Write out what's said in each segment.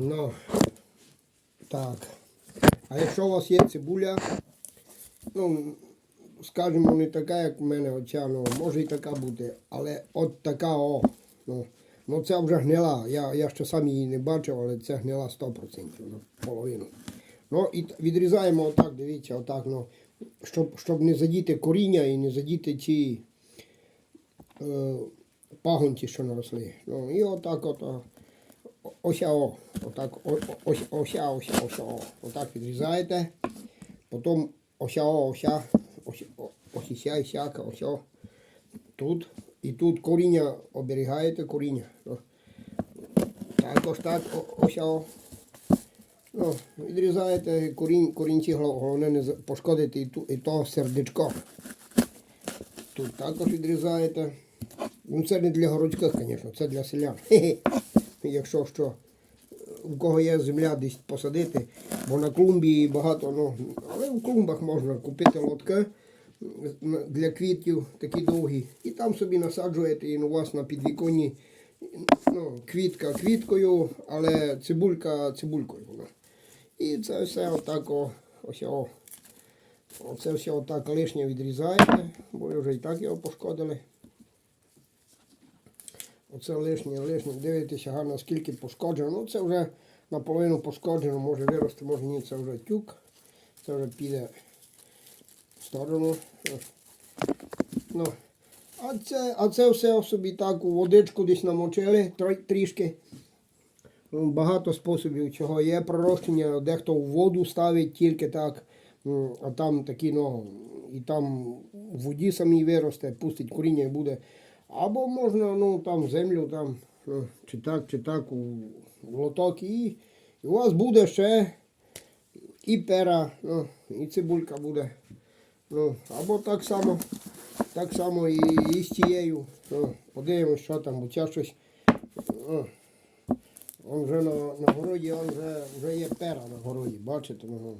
Ну, так. А якщо у вас є цибуля, ну, скажімо, не така, як в мене оця, ну, може і така бути, але от така о. Ну, ну це вже гнила. Я, я ще сам її не бачив, але це гнила 100%, ну, половину. Ну і відрізаємо отак, дивіться, отак, ну, щоб, щоб не задіти коріння і не задіти ці е, пагонці, що наросли. Ну, і отак от. О, Ося о, отак, ось, ося, ося, ося, о. Отак відрізаєте. Потім ося, о, ося, ось, о, ось ісяка, ось. Тут. І тут коріння оберігаєте коріння. Ну, Також так, о- ося, о. Ну, відрізаєте корінь, корінці, головне не пошкодити і, ту, і то сердечко. Тут також відрізаєте. Ну, це не для городських, звісно, це для селян. Якщо що, у кого є земля десь посадити, бо на клумбі багато, ну, але в клумбах можна купити лотки для квітів такі довгі. І там собі насаджуєте, і у вас на підвіконні ну, квітка квіткою, але цибулька цибулькою. Вона. І це все отак о, ось о. Оце все отак лишнє відрізаєте, бо вже і так його пошкодили. Оце лишнє, лишнє. Дивитеся гарно, скільки пошкоджено. Ну це вже наполовину пошкоджено, може вирости, може ні, це вже тюк. Це вже піде в сторону. Ну. А це, а це все собі так у водичку десь намочили трішки. Ну, Багато способів чого є пророщення, дехто в воду ставить тільки так, а там такі, ну, і там в воді самій виросте, пустить коріння і буде. Або можна ну, там землю, там, ну, чи так, чи так, у, лоток, і у вас буде ще і пера, ну, і цибулька буде. Ну, або так само, так само і, і з тією. Ну, подивимось, що там, бо ця щось. Ну, Он вже на, на городі, он вже, вже є пера на городі, бачите? Ну,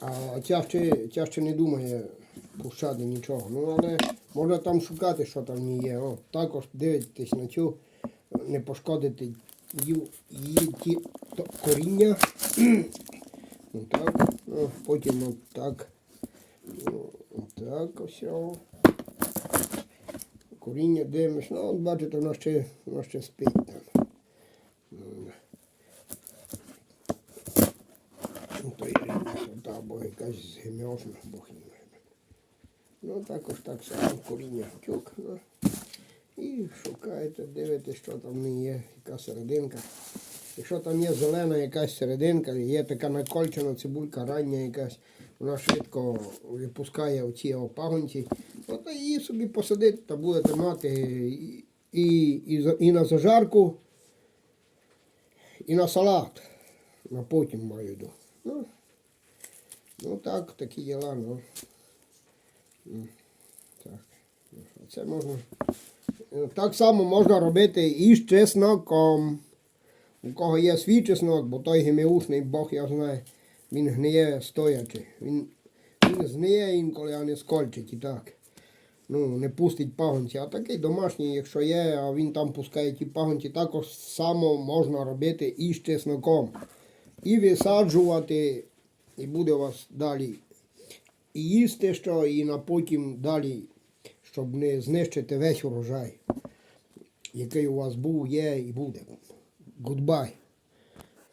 а ця ще, ця ще не думає пущати нічого. Ну, але можна там шукати, що там є. О, також дивитесь на цю, не пошкодити її, ті то, коріння. Ну, так, потім от так. Ну, так, ось. Коріння дивимось. Ну, от бачите, воно ще, воно ще спить там. То є та або якась геміошна, бог не. Ну також так само коріння тюк. Ну. І шукаєте, дивитесь, що там є, яка серединка. Якщо там є зелена якась серединка, є така накольчена цибулька рання якась, вона швидко випускає оці опагонці, ну, то її собі посадити, та будете мати і, і, і, і на зажарку, і на салат. На потім маю йду. Ну, ну так, такі діла, ну. Так. Це можна. е, Так само можна робити і з чесноком. У кого є свій чеснок, бо той геміушний Бог я знаю, він гниє стоячи. Він, він згниє інколи, а не скольчить і так. Ну, не пустить пагонці. А такий домашній, якщо є, а він там пускає ті пагонці, також само можна робити і з чесноком. І висаджувати, і буде у вас далі і їсти що, і на потім далі, щоб не знищити весь урожай, який у вас був, є і буде. Goodbye.